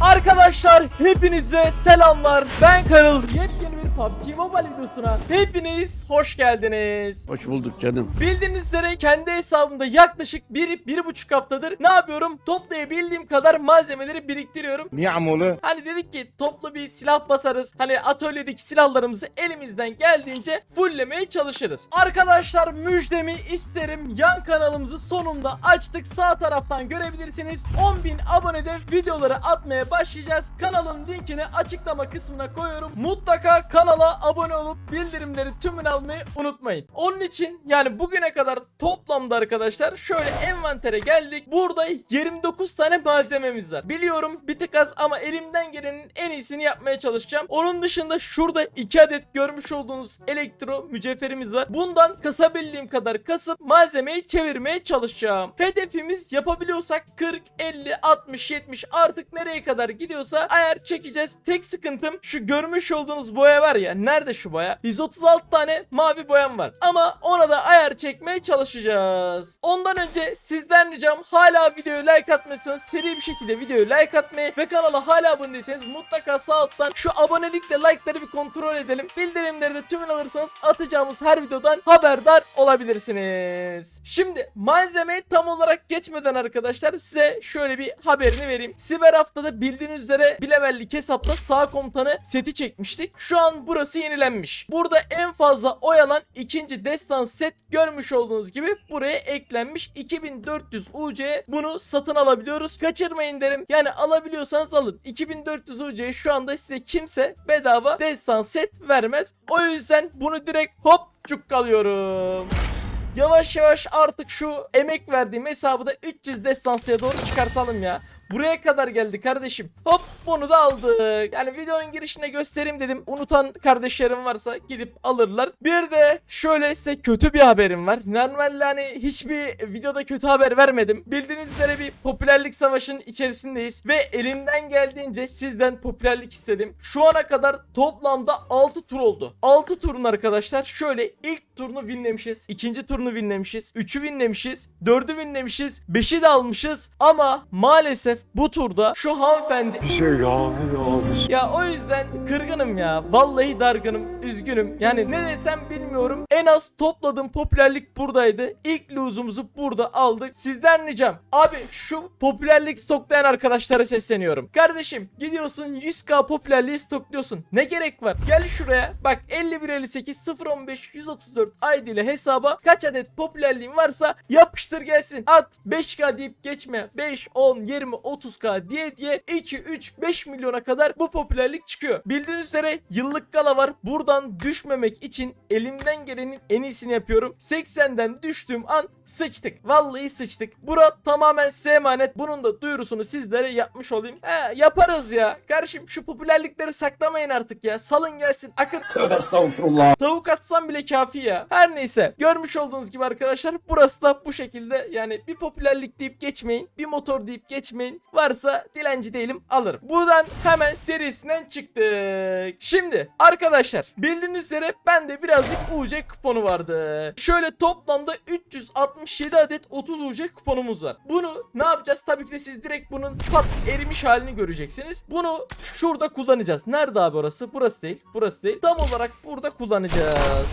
Arkadaşlar hepinize selamlar. Ben Karıl. Yepyeni bir PUBG Mobile videosuna hepiniz hoş geldiniz. Hoş bulduk canım. Bildiğiniz üzere kendi hesabımda yaklaşık bir, bir buçuk haftadır ne yapıyorum? Toplayabildiğim kadar malzemeleri biriktiriyorum. Niye amolu? Hani dedik ki toplu bir silah basarız. Hani atölyedeki silahlarımızı elimizden geldiğince fulllemeye çalışırız. Arkadaşlar müjdemi isterim. Yan kanalımızı sonunda açtık. Sağ taraftan görebilirsiniz. 10.000 abonede videoları atmaya başlayacağız. Kanalın linkini açıklama kısmına koyuyorum. Mutlaka kanala abone olup bildirimleri tümünü almayı unutmayın. Onun için yani bugüne kadar toplamda arkadaşlar şöyle envantere geldik. Burada 29 tane malzememiz var. Biliyorum bir tık az ama elimden gelenin en iyisini yapmaya çalışacağım. Onun dışında şurada 2 adet görmüş olduğunuz elektro mücevherimiz var. Bundan kasabildiğim kadar kasıp malzemeyi çevirmeye çalışacağım. Hedefimiz yapabiliyorsak 40, 50, 60, 70 artık nereye kadar gidiyorsa ayar çekeceğiz. Tek sıkıntım şu görmüş olduğunuz boya var ya. Nerede şu boya? 136 tane mavi boyam var. Ama ona da ayar çekmeye çalışacağız. Ondan önce sizden ricam hala videoyu like atmaysanız seri bir şekilde videoyu like atmayı ve kanala hala abone değilseniz mutlaka sağ alttan şu abonelikle like'ları bir kontrol edelim. Bildirimleri de tümünü alırsanız atacağımız her videodan haberdar olabilirsiniz. Şimdi malzeme tam olarak geçmeden arkadaşlar size şöyle bir haberini vereyim. Siber haftada bildiğiniz üzere bir levellik hesapta sağ komutanı seti çekmiştik. Şu an burası yenilenmiş. Burada en fazla oy alan ikinci destan set görmüş olduğunuz gibi buraya eklenmiş. 2400 UC bunu satın alabiliyoruz. Kaçırmayın derim. Yani alabiliyorsanız alın. 2400 UC şu anda size kimse bedava destan set vermez. O yüzden bunu direkt hop cuk alıyorum. Yavaş yavaş artık şu emek verdiğim hesabı da 300 destansıya doğru çıkartalım ya. Buraya kadar geldi kardeşim. Hop bunu da aldık. Yani videonun girişinde göstereyim dedim. Unutan kardeşlerim varsa gidip alırlar. Bir de şöyle size kötü bir haberim var. Normalde hani hiçbir videoda kötü haber vermedim. Bildiğiniz üzere bir popülerlik savaşının içerisindeyiz. Ve elimden geldiğince sizden popülerlik istedim. Şu ana kadar toplamda 6 tur oldu. 6 turun arkadaşlar şöyle ilk turunu winlemişiz. ikinci turunu winlemişiz. 3'ü winlemişiz. 4'ü winlemişiz. 5'i de almışız. Ama maalesef bu turda şu hanımefendi Bir şey yağmıyor. ya o yüzden kırgınım ya. Vallahi dargınım. Üzgünüm. Yani ne desem bilmiyorum. En az topladığım popülerlik buradaydı. İlk lose'umuzu burada aldık. Sizden ricam. Abi şu popülerlik stoklayan arkadaşlara sesleniyorum. Kardeşim gidiyorsun 100k popülerliği stokluyorsun. Ne gerek var? Gel şuraya. Bak 5158 015 134 ID ile hesaba kaç adet popülerliğin varsa yapıştır gelsin. At 5k deyip geçme. 5, 10, 20, 30k diye diye 2, 3, 5 milyona kadar bu popülerlik çıkıyor. Bildiğiniz üzere yıllık gala var. Buradan düşmemek için elimden gelenin en iyisini yapıyorum. 80'den düştüğüm an sıçtık. Vallahi sıçtık. Bura tamamen size emanet. Bunun da duyurusunu sizlere yapmış olayım. He yaparız ya. Kardeşim şu popülerlikleri saklamayın artık ya. Salın gelsin. Akın. Tövbe estağfurullah. Tavuk atsam bile kafi ya. Her neyse. Görmüş olduğunuz gibi arkadaşlar burası da bu şekilde. Yani bir popülerlik deyip geçmeyin. Bir motor deyip geçmeyin. Varsa dilenci değilim alırım. Buradan hemen serisinden çıktık. Şimdi arkadaşlar bildiğiniz üzere bende birazcık UC kuponu vardı. Şöyle toplamda 367 adet 30 UC kuponumuz var. Bunu ne yapacağız? Tabii ki de siz direkt bunun pat erimiş halini göreceksiniz. Bunu şurada kullanacağız. Nerede abi orası? Burası değil. Burası değil. Tam olarak burada kullanacağız.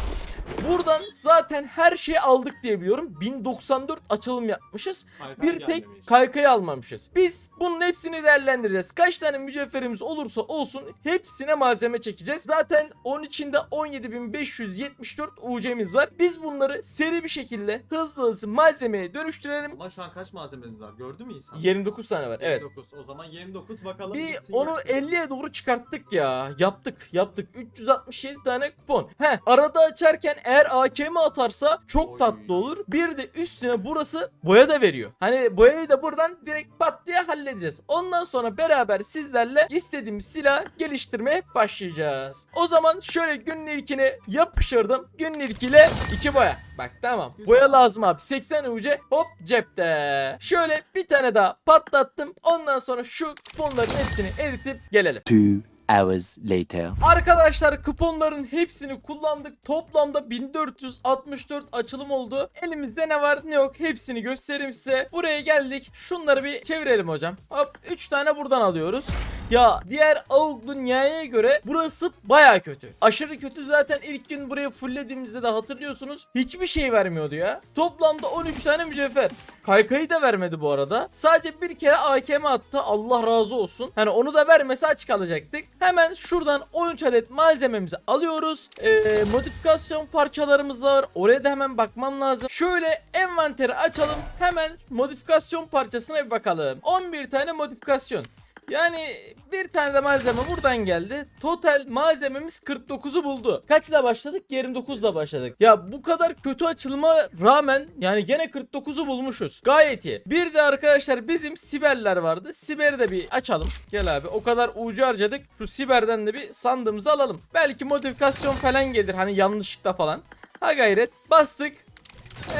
Buradan zaten her şeyi aldık diye biliyorum. 1094 açılım yapmışız. bir tek kaykayı almamışız. Biz bunun hepsini değerlendireceğiz. Kaç tane mücevherimiz olursa olsun hepsine malzeme çekeceğiz. Zaten onun içinde 17574 UC'miz var. Biz bunları seri bir şekilde hızlı hızlı malzemeye dönüştürelim. Allah şu an kaç malzememiz var gördü mü insan? 29 tane var. Evet. 29. O zaman 29 bakalım. Bir bitsin onu yaksın. 50'ye doğru çıkarttık ya. Yaptık, yaptık. 367 tane kupon. He, arada açarken eğer AKM atarsa çok Oy. tatlı olur. Bir de üstüne burası boya da veriyor. Hani boyayı da buradan direkt pat diye halledeceğiz. Ondan sonra beraber sizlerle istediğimiz silah geliştirmeye başlayacağız. O zaman şöyle günün ilkini yapıştırdım. Günün ilkiyle iki boya. Bak tamam. Boya lazım abi. 80 UC hop cepte. Şöyle bir tane daha patlattım. Ondan sonra şu kuponların hepsini eritip gelelim. Two hours later. Arkadaşlar kuponların hepsini kullandık. Toplamda 1464 açılım oldu. Elimizde ne var ne yok hepsini göstereyim size. Buraya geldik. Şunları bir çevirelim hocam. Hop 3 tane buradan alıyoruz. Ya diğer Avuklu Nihaya'ya göre burası baya kötü. Aşırı kötü zaten ilk gün buraya fulllediğimizde de hatırlıyorsunuz. Hiçbir şey vermiyordu ya. Toplamda 13 tane mücevher. Kaykayı da vermedi bu arada. Sadece bir kere AKM attı. Allah razı olsun. Hani onu da vermese aç kalacaktık. Hemen şuradan 13 adet malzememizi alıyoruz. Ee, modifikasyon parçalarımız var. Oraya da hemen bakmam lazım. Şöyle envanteri açalım. Hemen modifikasyon parçasına bir bakalım. 11 tane modifikasyon. Yani bir tane de malzeme buradan geldi. Total malzememiz 49'u buldu. Kaçla başladık? 29'la başladık. Ya bu kadar kötü açılma rağmen yani gene 49'u bulmuşuz. Gayet iyi. Bir de arkadaşlar bizim siberler vardı. Siberi de bir açalım. Gel abi o kadar ucu harcadık. Şu siberden de bir sandığımızı alalım. Belki modifikasyon falan gelir hani yanlışlıkla falan. Ha gayret bastık.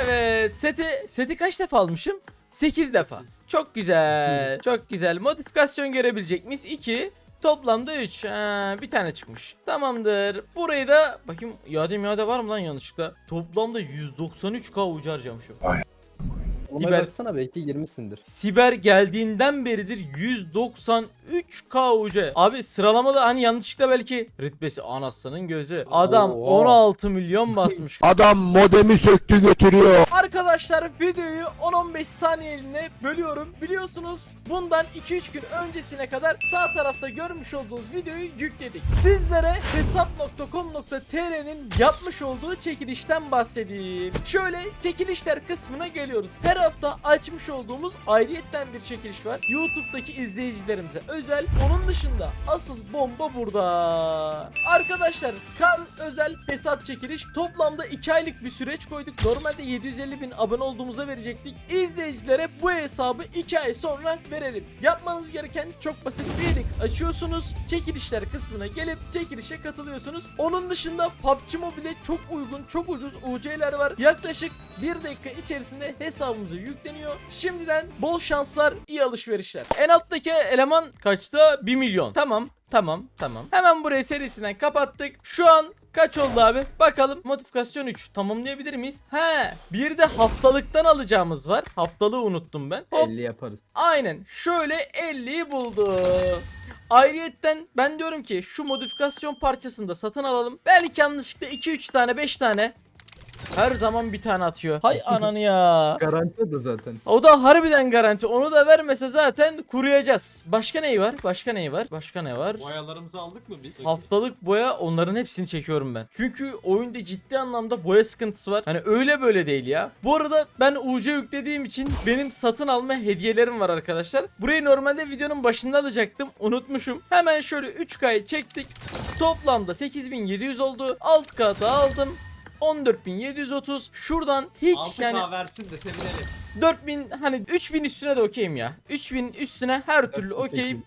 Evet seti seti kaç defa almışım? 8 defa. Çok güzel. Çok güzel. Modifikasyon görebilecek miyiz? 2. Toplamda 3. bir tane çıkmış. Tamamdır. Burayı da bakayım iade miade var mı lan yanlışlıkla? Toplamda 193k ucu harcamışım. Siber- baksana belki 20'sindir. Siber geldiğinden beridir 193k ucu. Abi sıralamada hani yanlışlıkla belki rütbesi anasının gözü. Adam Oo. 16 milyon basmış. Adam modemi söktü götürüyor. Arkadaşlar videoyu 10-15 saniyeliğine bölüyorum. Biliyorsunuz bundan 2-3 gün öncesine kadar sağ tarafta görmüş olduğunuz videoyu yükledik. Sizlere hesap.com.tr'nin yapmış olduğu çekilişten bahsedeyim. Şöyle çekilişler kısmına geliyoruz. Her hafta açmış olduğumuz ayrıyetten bir çekiliş var. YouTube'daki izleyicilerimize özel. Onun dışında asıl bomba burada. Arkadaşlar kan özel hesap çekiliş. Toplamda 2 aylık bir süreç koyduk. Normalde 750 bin abone olduğumuza verecektik. İzleyicilere bu hesabı 2 ay sonra verelim. Yapmanız gereken çok basit link açıyorsunuz. Çekilişler kısmına gelip çekilişe katılıyorsunuz. Onun dışında PUBG Mobile çok uygun, çok ucuz UC'ler var. Yaklaşık 1 dakika içerisinde hesabımıza yükleniyor. Şimdiden bol şanslar, iyi alışverişler. En alttaki eleman kaçta? 1 milyon. Tamam. Tamam tamam. Hemen burayı serisinden kapattık. Şu an kaç oldu abi? Bakalım. Modifikasyon 3. Tamamlayabilir miyiz? He. Bir de haftalıktan alacağımız var. Haftalığı unuttum ben. Hop. 50 yaparız. Aynen. Şöyle 50'yi buldu. Ayrıyetten ben diyorum ki şu modifikasyon parçasını da satın alalım. Belki yanlışlıkla 2-3 tane 5 tane. Her zaman bir tane atıyor. Hay ananı ya. Garanti da zaten. O da harbiden garanti. Onu da vermese zaten kuruyacağız. Başka neyi var? Başka neyi var? Başka ne var? Boyalarımızı aldık mı biz? Haftalık boya onların hepsini çekiyorum ben. Çünkü oyunda ciddi anlamda boya sıkıntısı var. Hani öyle böyle değil ya. Bu arada ben UC yüklediğim için benim satın alma hediyelerim var arkadaşlar. Burayı normalde videonun başında alacaktım. Unutmuşum. Hemen şöyle 3K'yı çektik. Toplamda 8700 oldu. 6K da aldım. 14730 şuradan hiç 6K yani versin de sevinelim. 4000 hani 3000 üstüne de okeyim ya. 3000 üstüne her türlü okeyim.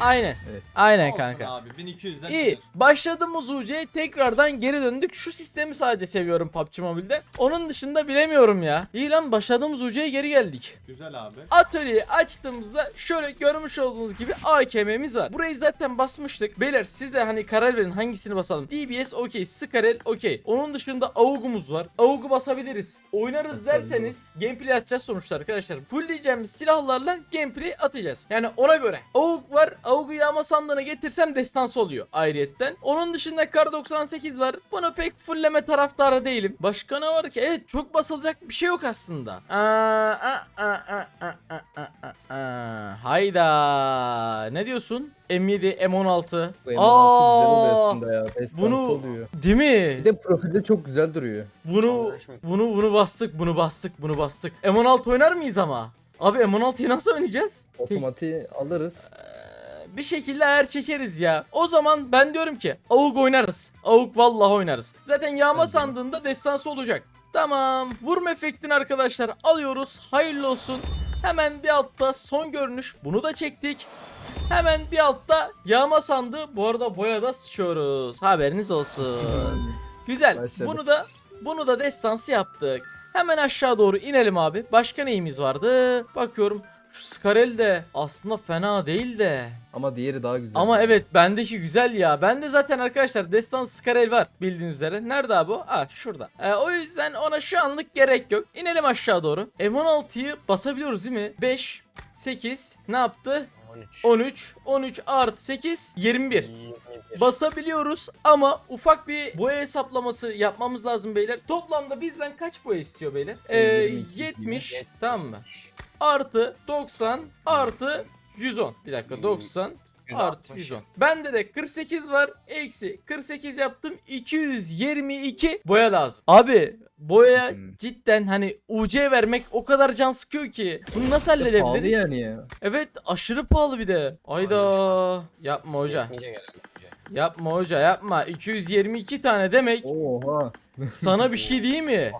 Aynen. Evet. Aynen Olsun kanka. abi 1200'den İyi. gelir. Başladığımız UC'ye tekrardan geri döndük. Şu sistemi sadece seviyorum PUBG Mobile'de. Onun dışında bilemiyorum ya. İyi lan başladığımız UC'ye geri geldik. Güzel abi. Atölyeyi açtığımızda şöyle görmüş olduğunuz gibi AKM'miz var. Burayı zaten basmıştık. Beyler siz de hani karar verin hangisini basalım. DBS okey. Skarel okey. Onun dışında AUG'umuz var. AUG'u basabiliriz. Oynarız derseniz gameplay atacağız sonuçta arkadaşlar. Fullleyeceğimiz silahlarla gameplay atacağız. Yani ona göre. AUG var. AUG'u yağma sandığına getirsem destansı oluyor ayrıyetten. Onun dışında Kar 98 var. Bunu pek fullleme taraftarı değilim. Başka ne var ki? Evet çok basılacak bir şey yok aslında. Aa, aa, aa, aa, aa, aa, aa, aa. Hayda. Ne diyorsun? M7, M16. Bu M16 güzel oluyor Aa, aslında ya. Destansı bunu- oluyor. Değil mi? Bir de profilde çok güzel duruyor. Bunu bunu bunu bastık, bunu bastık, bunu bastık. M16 oynar mıyız ama? Abi M16'yı nasıl oynayacağız? Otomatiği alırız. Ee, bir şekilde ayar çekeriz ya. O zaman ben diyorum ki AUG oynarız. AUG vallahi oynarız. Zaten yağma sandığında destansı olacak. Tamam. Vurma efektini arkadaşlar alıyoruz. Hayırlı olsun. Hemen bir altta son görünüş. Bunu da çektik. Hemen bir altta yağma sandığı. Bu arada boyada sıçıyoruz. Haberiniz olsun. Güzel. Bunu da bunu da destansı yaptık. Hemen aşağı doğru inelim abi. Başka neyimiz vardı? Bakıyorum. Şu Skarel de aslında fena değil de. Ama diğeri daha güzel. Ama evet bendeki güzel ya. Bende zaten arkadaşlar Destan Skarel var bildiğiniz üzere. Nerede abi o? Ah şurada. Ee, o yüzden ona şu anlık gerek yok. İnelim aşağı doğru. M16'yı basabiliyoruz değil mi? 5, 8 ne yaptı? 13. 13. 13 artı 8 21. 21. Basabiliyoruz ama ufak bir boya hesaplaması yapmamız lazım beyler. Toplamda bizden kaç boya istiyor beyler? Ee, 22 70 tamam mı? Artı 90 artı 110. Bir dakika 90 artı 110. Bende de 48 var. Eksi 48 yaptım. 222 boya lazım. Abi boya Hmm. cidden hani UC vermek o kadar can sıkıyor ki. Bunu nasıl Pahalı halledebiliriz? yani ya. Evet aşırı pahalı bir de. Ayda. Yapma hoca. Yapma hoca yapma. 222 tane demek Oha. sana bir şey değil mi?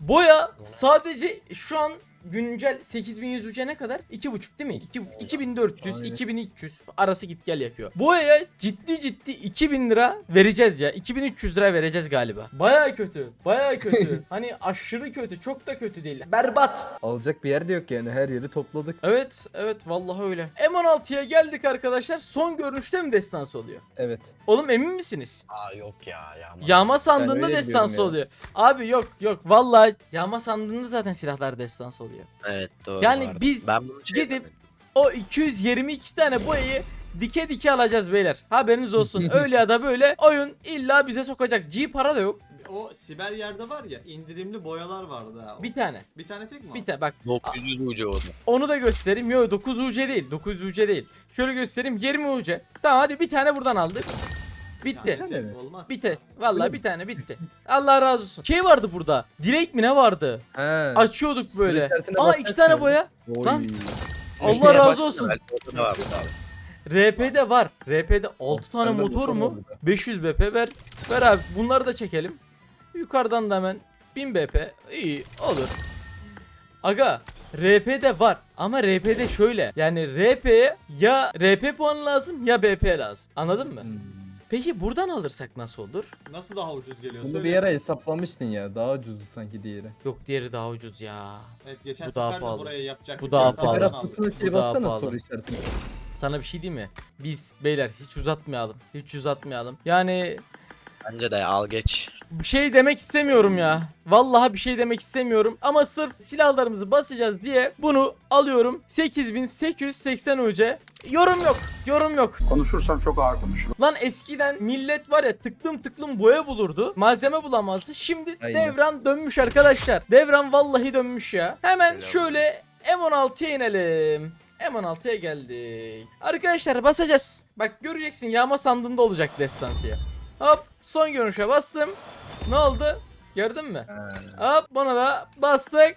Boya sadece şu an güncel 8100 uca ne kadar? 2.5 değil mi? 2, 2400, Aynen. 2300 arası git gel yapıyor. Boyaya ciddi ciddi 2000 lira vereceğiz ya. 2300 lira vereceğiz galiba. Baya kötü. Baya kötü. hani aşırı kötü. Çok da kötü değil. Berbat. Alacak bir yer de yok yani her yeri topladık. Evet, evet vallahi öyle. M16'ya geldik arkadaşlar. Son görünüşte mi destansı oluyor? Evet. Oğlum emin misiniz? Aa yok ya. Yağma. Yağma sandığında destansı oluyor. Abi yok yok vallahi yağma sandığında zaten silahlar destansı oluyor. Evet doğru. Yani vardı. biz ben bunu şey Gidip o 222 tane boyayı dike dike alacağız beyler. Haberiniz olsun. öyle ya da böyle oyun illa bize sokacak. G para da yok. O siber yerde var ya indirimli boyalar vardı ha. Bir tane. Bir tane tek mi? Bir tane bak 900 ucu oldu. onu da göstereyim. Yok 9 UC değil. 9 UC değil. Şöyle göstereyim 20 UC. Tamam hadi bir tane buradan aldık. Bitti. Yani? Olmaz. Bitti. Vallahi bir tane bitti. Allah razı olsun. Şey vardı burada. Direkt mi ne vardı? He. Açıyorduk böyle. Aa iki tane boya. Oy. Lan. Allah razı olsun. RP'de var. RP'de 6 tane motor mu? var burada. 500 BP ver. Ver abi bunları da çekelim. Yukarıdan da hemen 1000 BP. İyi olur. Aga RP'de var ama RP'de şöyle. Yani RP'ye ya RP puanı lazım ya BP lazım. Anladın mı? Hmm. Peki buradan alırsak nasıl olur? Nasıl daha ucuz geliyor? Bunu Söyle. bir yere hesaplamıştın ya. Daha ucuzdu sanki diğeri. Yok diğeri daha ucuz ya. Evet geçen Bu daha sefer de pahalı. buraya yapacaktık. Bu daha pahalı. Haber haftasına şey Bu daha bassana pahalı. soru işaretine. Sana bir şey diyeyim mi? Biz beyler hiç uzatmayalım. Hiç uzatmayalım. Yani Bence de al geç. bir şey demek istemiyorum ya. Vallahi bir şey demek istemiyorum. Ama sırf silahlarımızı basacağız diye bunu alıyorum. 8880 UC. Yorum yok. Yorum yok. Konuşursam çok ağır konuşurum. Lan eskiden millet var ya tıklım tıklım boya bulurdu. Malzeme bulamazdı. Şimdi Aynen. devran dönmüş arkadaşlar. Devran vallahi dönmüş ya. Hemen şöyle M16'ya inelim. M16'ya geldik. Arkadaşlar basacağız. Bak göreceksin yağma sandığında olacak destansiye. Hop son görünüşe bastım. Ne oldu? Gördün mü? Hop bunu da bastık.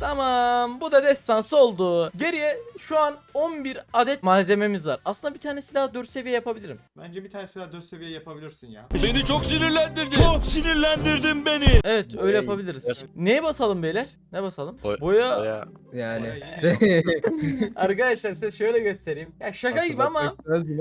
Tamam bu da destansı oldu. Geriye şu an 11 adet malzememiz var. Aslında bir tane silah 4 seviye yapabilirim. Bence bir tane silah 4 seviye yapabilirsin ya. Beni çok sinirlendirdin. Çok sinirlendirdin beni. Evet öyle Boya yapabiliriz. Neye basalım beyler? Ne basalım? Boy- Boya. Boya. Yani. Arkadaşlar size şöyle göstereyim. Ya şaka gibi ama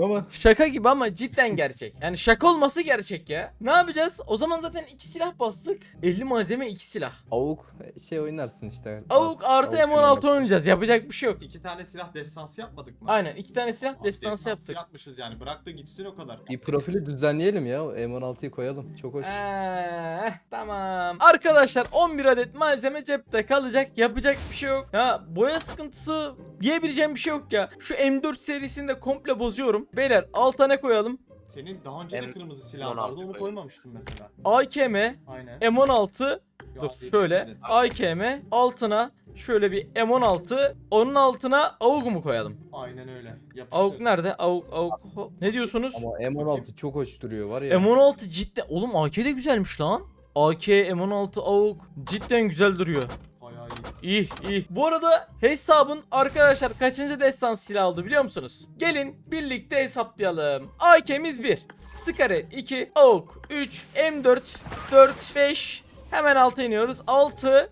ama. şaka gibi ama cidden gerçek. Yani şaka olması gerçek ya. Ne yapacağız? O zaman zaten iki silah bastık. 50 malzeme iki silah. Avuk şey oynarsın işte. Avuk artı Avuk M16 oynayacağız. Yapacak bir şey yok. İki tane silah destansı yapmadık mı? Aynen iki tane silah Abi destansı yaptık. yapmışız yani. Bırak da gitsin o kadar. Bir profili düzenleyelim ya. M16'yı koyalım. Çok hoş. Eh, tamam. Arkadaşlar 11 adet malzeme cepte kalacak. Yapacak bir şey yok. Ya boya sıkıntısı diyebileceğim bir şey yok ya. Şu M4 serisini de komple bozuyorum. Beyler alta ne koyalım? Senin daha önce de M- kırmızı silah 16 vardı onu koymamıştın mesela. AKM, Aynen. M16, Ya dur şöyle. AKM altına şöyle bir M16 onun altına AUG mu koyalım? Aynen öyle. Yapıştır. AUG nerede? AUG AUG Ho- ne diyorsunuz? Ama M16 çok hoş duruyor var ya. M16 cidden oğlum AK de güzelmiş lan. AK M16 AUG cidden güzel duruyor. Bayağı iyi. İyi iyi. Bu arada hesabın arkadaşlar kaçıncı destan silah aldı biliyor musunuz? Gelin birlikte hesaplayalım. AK'miz 1. Skare 2. AUK 3. M4 4 5. Hemen alta iniyoruz. 6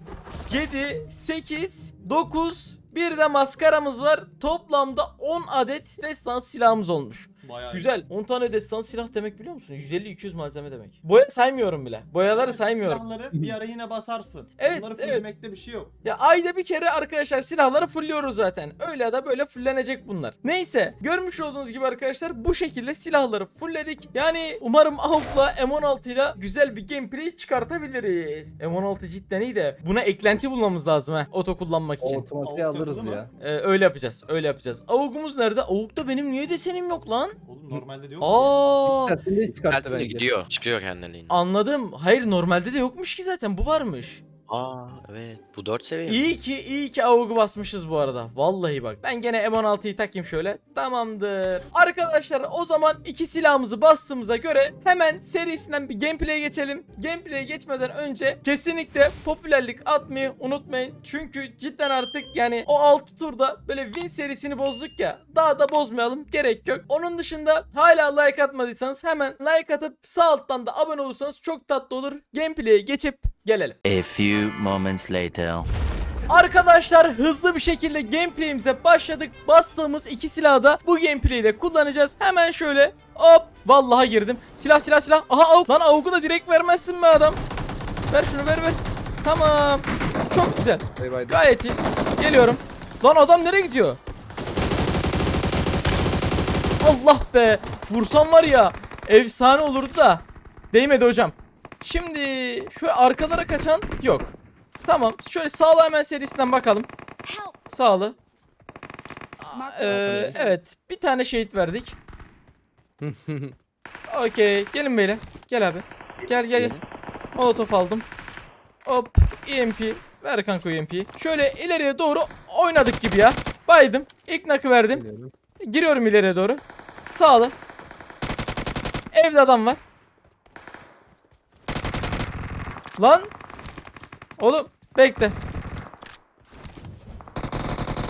7 8 9 bir de maskaramız var. Toplamda 10 adet destan silahımız olmuş. Bayağı Güzel. 10 tane destan silah demek biliyor musun? 150-200 malzeme demek. Boya saymıyorum bile. Boyaları saymıyorum. Silahları bir ara yine basarsın. Evet, Onları evet. bir şey yok. Ya ayda bir kere arkadaşlar silahları fullüyoruz zaten. Öyle ya da böyle fullenecek bunlar. Neyse görmüş olduğunuz gibi arkadaşlar bu şekilde silahları fullledik. Yani umarım AWP'la M16 ile güzel bir gameplay çıkartabiliriz. M16 cidden iyi de buna eklenti bulmamız lazım ha oto kullanmak için. otomatiğe Alt alırız ya. Ee, öyle yapacağız öyle yapacağız. AWP'umuz nerede? AWP'da benim niye desenim yok lan? Oğlum normalde de yok. Aa Dikkatli de çıkarttı bence. gidiyor. Çıkıyor kendiliğinden. anladım. Hayır normalde de yokmuş ki zaten bu varmış. Aa evet. Bu 4 seviye mi? İyi ki iyi ki avugu basmışız bu arada. Vallahi bak. Ben gene M16'yı takayım şöyle. Tamamdır. Arkadaşlar o zaman iki silahımızı bastığımıza göre hemen serisinden bir gameplay'e geçelim. Gameplay'e geçmeden önce kesinlikle popülerlik atmayı unutmayın. Çünkü cidden artık yani o 6 turda böyle win serisini bozduk ya. Daha da bozmayalım. Gerek yok. Onun dışında hala like atmadıysanız hemen like atıp sağ alttan da abone olursanız çok tatlı olur. Gameplay'e geçip gelelim. A few moments later. Arkadaşlar hızlı bir şekilde gameplay'imize başladık. Bastığımız iki silahı da bu gameplay'de kullanacağız. Hemen şöyle hop vallahi girdim. Silah silah silah. Aha avuk. Lan avuku da direkt vermezsin mi adam? Ver şunu ver ver. Tamam. Çok güzel. Bay bay. Gayet iyi. Geliyorum. Lan adam nereye gidiyor? Allah be. Vursam var ya efsane olurdu da. Değmedi hocam. Şimdi şu arkalara kaçan yok. Tamam. Şöyle sağlı hemen serisinden bakalım. Sağlı. Ee, evet. Bir tane şehit verdik. Okey. Gelin beyler. Gel abi. Gel gel gel. Molotof aldım. Hop. EMP. Ver kanka EMP'yi. Şöyle ileriye doğru oynadık gibi ya. Baydım. İlk nakı verdim. Giriyorum ileriye doğru. Sağlı. Evde adam var. Lan. Oğlum bekle.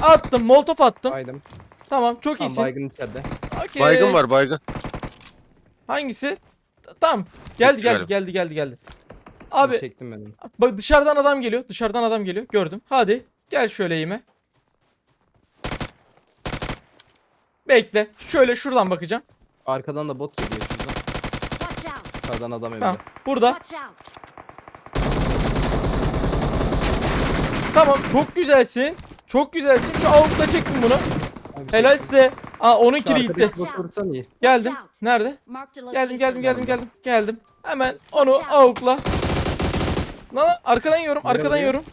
Attım. Molotof attım. Baydım. Tamam çok Tam iyisin. baygın içeride. Okey. Baygın var baygın. Hangisi? T- Tamam. Geldi geldi geldi geldi geldi. Abi. Çektim benim. bak dışarıdan adam geliyor. Dışarıdan adam geliyor. Gördüm. Hadi. Gel şöyle eğime. Bekle. Şöyle şuradan bakacağım. Arkadan da bot geliyor şuradan. Watch out! Sağdan adam evde. Tamam. Burada. Watch out! Tamam. Çok güzelsin. Çok güzelsin. Şu avukta çektim bunu. Abi, Helal size. Aa onun Şu kili gitti. iyi. Geldim. Nerede? Geldim geldim geldim geldim. Geldim. Hemen onu avukla. Lan arkadan yiyorum. Arkadan yiyorum.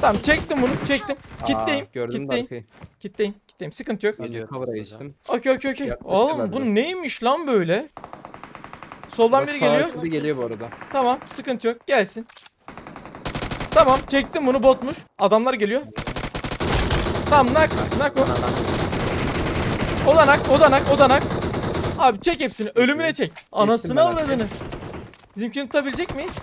Tamam çektim bunu. Çektim. Kitleyim. Kitleyim. Kitleyim. Kitleyim. Sıkıntı yok. Cover'a geçtim. Okey okey okey. Oğlum bu neymiş lan böyle? Soldan biri geliyor. geliyor bu arada. Tamam sıkıntı yok. Gelsin. Tamam çektim bunu botmuş. Adamlar geliyor. Tamam nak nak o. O da nak o da nak o da nak. Abi çek hepsini ölümüne çek. Anasını avradını. Bizimkini tutabilecek miyiz?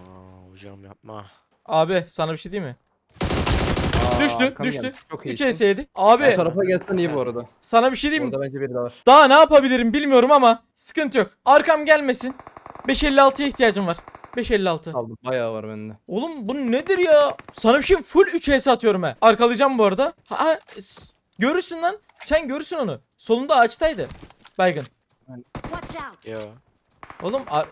Aa, hocam yapma. Abi sana bir şey diyeyim mi? Aa, Düştü, düştü. geldi. Çok iyi. 3 ES yedi. Abi Bu tarafa gelsen iyi bu arada. sana bir şey diyeyim mi? Orada bence biri de var. Daha ne yapabilirim bilmiyorum ama sıkıntı yok. Arkam gelmesin. 556'ya ihtiyacım var. 556. Saldım. Bayağı var bende. Oğlum bu nedir ya? Sana bir şey full 3 HS atıyorum he. Arkalayacağım bu arada. Ha, ha, görürsün lan. Sen görürsün onu. Solunda ağaçtaydı. Baygın. Watch out! Ya. Oğlum a-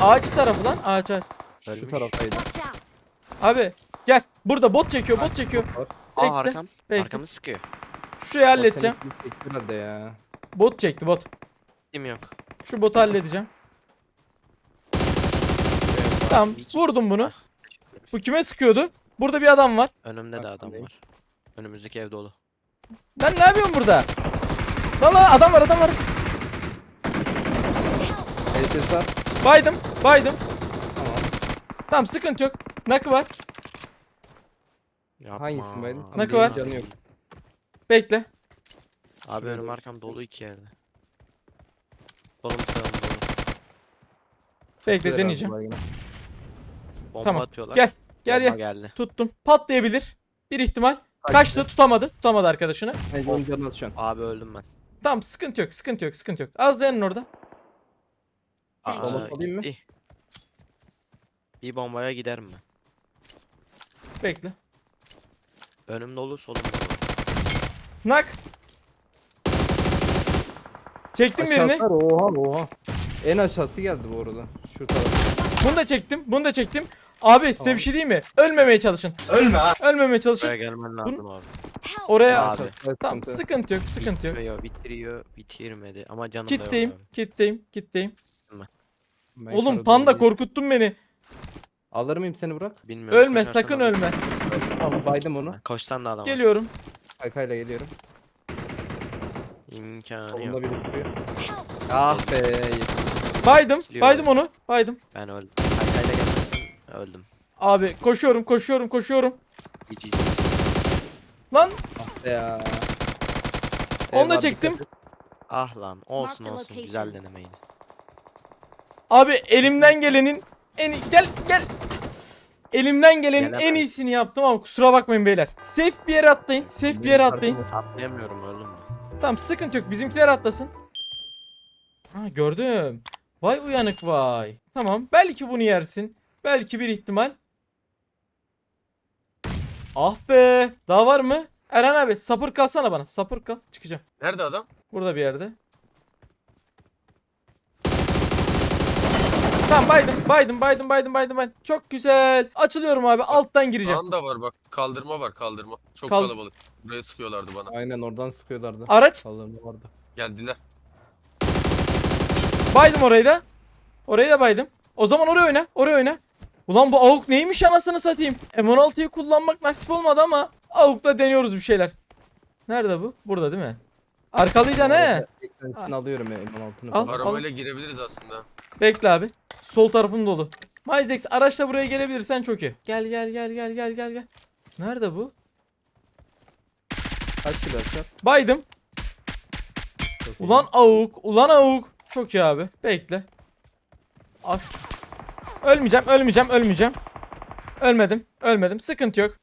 ağaç tarafı lan. Ağaç ağaç. Şu Ölmüş. taraftaydı. Watch out! Abi gel. Burada bot çekiyor bot çekiyor. Var. Aa Bekle, arkam. bekle. Arkamı sıkıyor. Şurayı halledeceğim. herhalde ya. Bot çekti bot. Kim yok. Şu botu halledeceğim. Tamam vurdum bunu. Bu kime sıkıyordu? Burada bir adam var. Önümde de adam var. Önümüzdeki ev dolu. Lan ne yapıyorsun burada? Lan lan adam var adam var. SS var. Baydım baydım. Tamam. Tamam sıkıntı yok. Nakı var. Yapma. Hangisin baydın? Abi kadar? Canı yok. Bekle. Abi önüm arkam dolu iki yerde. Solum sağım dolu. Bekle deneyeceğim. Bomba Tamam, atıyorlar. gel, Gel Bomba gel. geldi. Tuttum. Patlayabilir. Bir ihtimal. Kaçtı tutamadı. Tutamadı arkadaşını. Bence onun canı az şu an. Abi öldüm ben. Tamam sıkıntı yok sıkıntı yok sıkıntı yok. Az dayanın orada. Thank Bomba alayım mı? gitti. Bir bombaya giderim ben. Bekle. Önüm dolu solum dolu. Nak. Çektim birini. Aşağısı var oha oha. En aşağısı geldi bu arada. Şu tarafa. Bunu da çektim. Bunu da çektim. Abi size bir şey diyeyim mi? Ölmemeye çalışın. Ölme ha. Ölmemeye çalışın. Buraya gelmen lazım abi. Oraya Abi. Tamam sıkıntı. sıkıntı yok sıkıntı yok. Bitiriyor, bitiriyor, bitirmedi ama canım da yok Kitleyim abi. kitleyim kitleyim. Ben Oğlum yukarı panda doğru- korkuttun beni. Alır mıyım seni Burak? Bilmiyorum. Ölme koşarsan sakın alırım. ölme. Tamam baydım onu. Koşsan da alamaz. Geliyorum. Kaykayla geliyorum. İmkanı Solunda yok. biri. Help! Ah be. Baydım. Baydım onu. Baydım. Ben öldüm. Kaykayla gelmezsen öldüm. Abi koşuyorum koşuyorum koşuyorum. GG. Lan Ah ya. Onu da çektim. dikkat et. Ah lan olsun olsun güzel denemeydi. abi elimden gelenin en iyi- gel gel. Elimden gelenin Gelemem. en iyisini yaptım ama kusura bakmayın beyler. Safe bir yere atlayın. Safe bir yere atlayın. Atlayamıyorum öldüm mü? Tamam sıkıntı yok. Bizimkiler atlasın. Ha gördüm. Vay uyanık vay. Tamam belki bunu yersin. Belki bir ihtimal. Ah be. Daha var mı? Erhan abi sapır kalsana bana. Sapır kal. Çıkacağım. Nerede adam? Burada bir yerde. Tamam baydım baydım baydım baydım baydım baydım. Çok güzel. Açılıyorum abi alttan gireceğim. Sağında var bak kaldırma var kaldırma. Çok Kal- kalabalık. Buraya sıkıyorlardı bana. Aynen oradan sıkıyorlardı. Araç. Sağlarında vardı. Geldiler. Baydım orayı da. Orayı da baydım. O zaman oraya oyna. Oraya oyna. Ulan bu avuk neymiş anasını satayım. M16'yı kullanmak nasip olmadı ama avukla deniyoruz bir şeyler. Nerede bu? Burada değil mi? Arkalayacaksın he. Eklentisini alıyorum ya M16'nı Al. Arabayla girebiliriz aslında. Bekle abi. Sol tarafım dolu. Myzex araçla buraya gelebilirsen çok iyi. Gel gel gel gel gel gel gel. Nerede bu? Kaç kilo aşağı? Baydım. Çok iyi. Ulan avuk. Ulan avuk. Çok iyi abi. Bekle. Al. Ölmeyeceğim. Ölmeyeceğim. Ölmeyeceğim. Ölmedim. Ölmedim. Sıkıntı yok.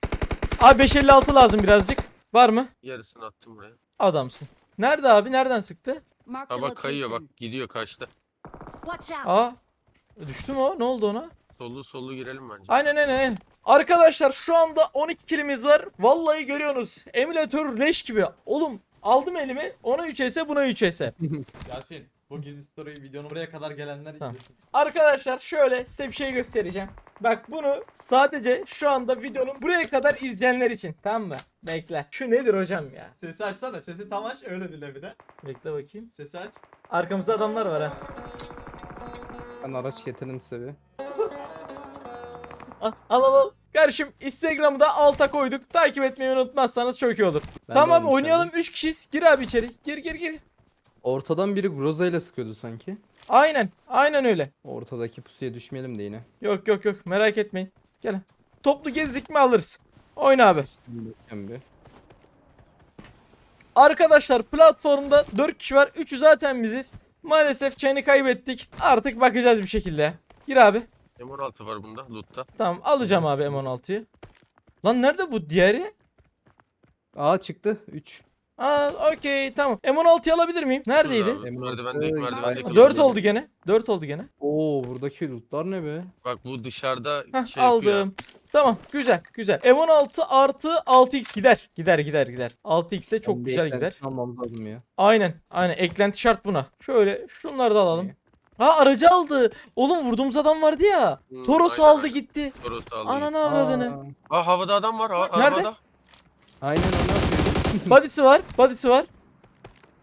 Abi 556 lazım birazcık. Var mı? Yarısını attım buraya. Adamsın. Nerede abi? Nereden sıktı? Ha bak kayıyor bak gidiyor kaçtı. Aa. Düştü mü o? Ne oldu ona? Sollu sollu girelim bence. Aynen aynen aynen. Arkadaşlar şu anda 12 kilimiz var. Vallahi görüyorsunuz. Emülatör leş gibi. Oğlum aldım elime. Ona 3 ese buna 3 ese. Yasin bu gizli story'i videonun buraya kadar gelenler Tamam. izlesin. Arkadaşlar şöyle size bir şey göstereceğim. Bak bunu sadece şu anda videonun buraya kadar izleyenler için. Tamam mı? Bekle. Şu nedir hocam ya? Sesi açsana sesi tam aç öyle dinle bir de. Bekle bakayım. Sesi aç. Arkamızda adamlar var ha. Ben araç getirdim size bir. Al al al. Kardeşim Instagram'da alta koyduk. Takip etmeyi unutmazsanız çok iyi olur. Ben tamam abi oynayalım 3 kişiyiz. Gir abi içeri. Gir gir gir. Ortadan biri Groza ile sıkıyordu sanki. Aynen. Aynen öyle. Ortadaki pusuya düşmeyelim de yine. Yok yok yok merak etmeyin. Gel. Toplu gezdik mi alırız. Oyna abi. Bir. Arkadaşlar platformda 4 kişi var. 3'ü zaten biziz. Maalesef çayını kaybettik. Artık bakacağız bir şekilde. Gir abi. M16 var bunda loot'ta. Tamam alacağım abi M16'yı. Lan nerede bu diğeri? Aa çıktı 3. Aa okey tamam. M16'yı alabilir miyim? Neredeydi? Şurada abi, Merdivende Ee, merdivende Dört 4 kalıyor. oldu gene. 4 oldu gene. Oo buradaki lootlar ne be? Bak bu dışarıda Heh, şey yapıyor. aldım. Tamam güzel güzel. M16 artı 6x gider. Gider gider gider. 6x'e çok Ben bir güzel eklenti gider. Almamız lazım ya. Aynen aynen eklenti şart buna. Şöyle şunları da alalım. Ha aracı aldı. Oğlum vurduğumuz adam vardı ya. Hı, Toros aynen, aldı aynen. gitti. Toros aldı. Ananı avradını. Aa, Aa havada adam var. Ha, Nerede? Havada. aynen yapıyorum. Body'si var. Body'si var.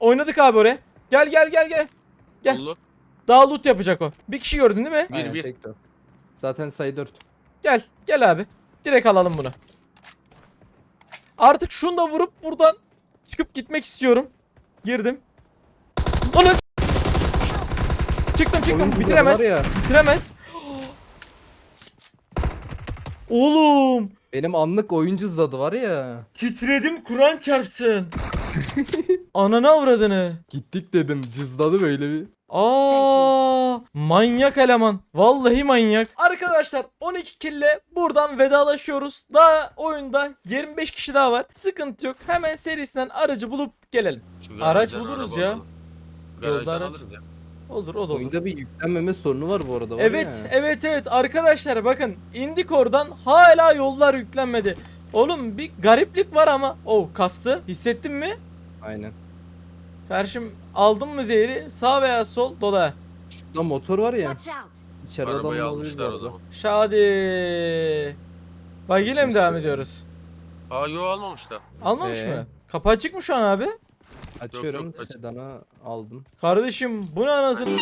Oynadık abi oraya. Gel gel gel gel. Gel. Daha loot yapacak o. Bir kişi gördün değil mi? Bir, Aynen, bir. tek dört. Zaten sayı 4. Gel. Gel abi. Direkt alalım bunu. Artık şunu da vurup buradan çıkıp gitmek istiyorum. Girdim. Onu Çıktım çıktım. Bitiremez. Ya, Bitiremez. Oğlum. Benim anlık oyuncu zadı var ya. Titredim Kur'an çarpsın. Ananı avradını. Gittik dedim cızladı böyle bir. Aa, manyak eleman. Vallahi manyak. Arkadaşlar 12 kille buradan vedalaşıyoruz. Daha oyunda 25 kişi daha var. Sıkıntı yok. Hemen serisinden aracı bulup gelelim. Şu Araç garajdan buluruz araba ya. alalım. Yolda Garajdan araç. alırız ya. Olur o da olur. Oyunda bir yüklenmeme sorunu var bu arada var Evet, ya. evet, evet. Arkadaşlar bakın indik oradan hala yollar yüklenmedi. Oğlum bir gariplik var ama. Oh kastı. Hissettin mi? Aynen. Karşım aldın mı zehri? Sağ veya sol dola. Şurada motor var ya. İçeride adam Arabayı bu almışlar o zaman. Şadi. Bagiyle mi devam ediyoruz? Aa yo almamışlar. Almamış Ee? mı? Kapı açık mı şu an abi? Açıyorum. Yok, yok, açık. Sedan'ı aldım. Kardeşim bu ne anasını?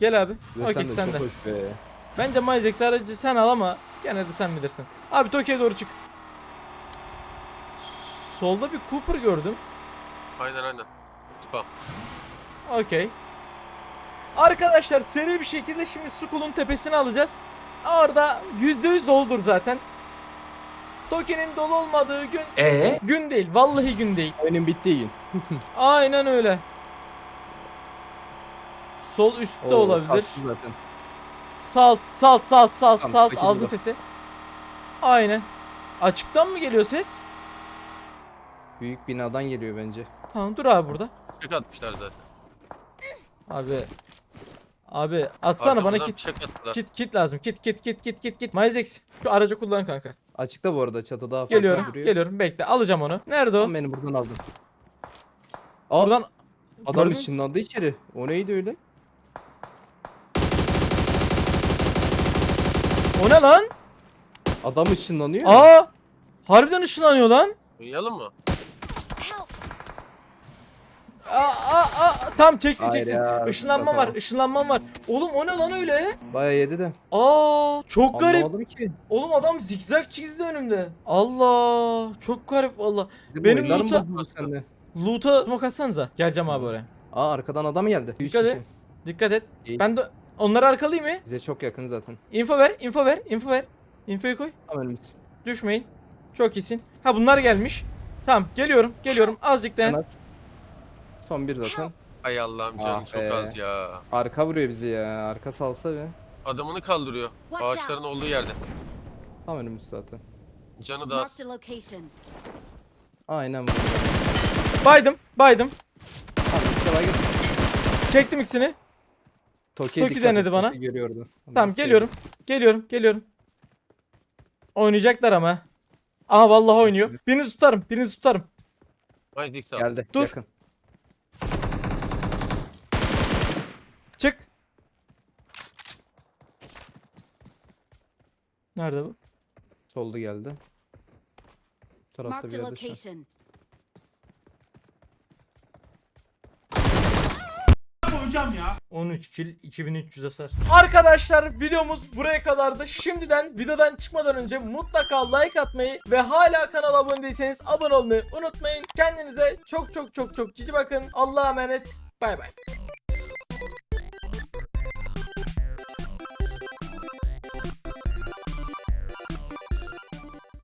Gel abi. Ve Okey sen de sen de. çok hoş be. Bence Myzex aracı sen al ama gene de sen bilirsin. Abi Tokyo'ya doğru çık. Solda bir Cooper gördüm. Aynen aynen. Spam. Okey. Arkadaşlar seri bir şekilde şimdi Skull'un tepesini alacağız. Orada %100 doldur zaten. Toki'nin dolu olmadığı gün gün değil. Vallahi gün değil. Oyunun bittiği gün. Aynen öyle. Sol üstte Oo, olabilir. kastı zaten. Salt, salt, salt, salt, Tamam, salt aldı sesi. Aynen. Açıktan mı geliyor ses? Büyük binadan geliyor bence. Tamam dur abi burada. Fişek atmışlar zaten. Abi. Abi atsana bana Arkamızdan kit. Attılar. Kit kit lazım. Kit kit kit kit kit kit. Myzex şu aracı kullan kanka. Açıkta bu arada çatı daha fazla Geliyorum. duruyor. Geliyorum. Bekle. Alacağım onu. Nerede o? Tam beni buradan aldın. Aa, Buradan adam Gördün? ışınlandı içeri. O neydi öyle? O ne lan? Adam ışınlanıyor. ya. Aa! Harbiden ışınlanıyor lan. Oynayalım mı? Aa, aa, aa. Tamam çeksin Hayır çeksin. ya, Işınlanma var. Işınlanma var. Oğlum o ne lan öyle? Bayağı yedi de. Aa! Çok garip. Anlamadım ki. Oğlum adam zigzag çizdi önümde. Allah! Çok garip valla. Bizim Benim oyunlar mı loot'a- bozuldu sende? Loot'a smoke atsanıza. Geleceğim abi oraya. Aa arkadan adam geldi. Üç Dikkat kişi. et. Dikkat et. İyi. Ben de onları arkalayayım mı? Bize çok yakın zaten. Info ver, info ver, info ver. Infoyu koy. Tam önümüz. Düşmeyin. Çok iyisin. Ha bunlar gelmiş. Tamam geliyorum, geliyorum. Azıcık dayan. az. Son bir zaten. Ay Allah'ım canım Ah çok be. az ya. Arka vuruyor bizi ya. Arka salsa be. Adamını kaldırıyor. Watch Ağaçların olduğu yerde. Tam önümüz zaten. Canı da az. Marked a location. Aynen vuruyor. Baydım, baydım. Tamam de baygın. Çektim ikisini. Toki'ye Toki dikkat et, denedi bana. Toki görüyordu. Tamam Nasıl geliyorum. Geliyorum, geliyorum. Oynayacaklar ama. Aha vallahi oynuyor. Birinizi tutarım, birinizi tutarım. Haydi. Geldi. Dur. Yakın. Çık. Nerede bu? Soldu geldi. Bu tarafta Marked bir a yerde şu an. location. Hocam ya. 13 kill 2300 hasar. Arkadaşlar videomuz buraya kadardı. Şimdiden videodan çıkmadan önce mutlaka like atmayı ve hala kanala abone değilseniz abone olmayı unutmayın. Kendinize çok çok çok çok cici bakın. Allah'a emanet. Bay bay.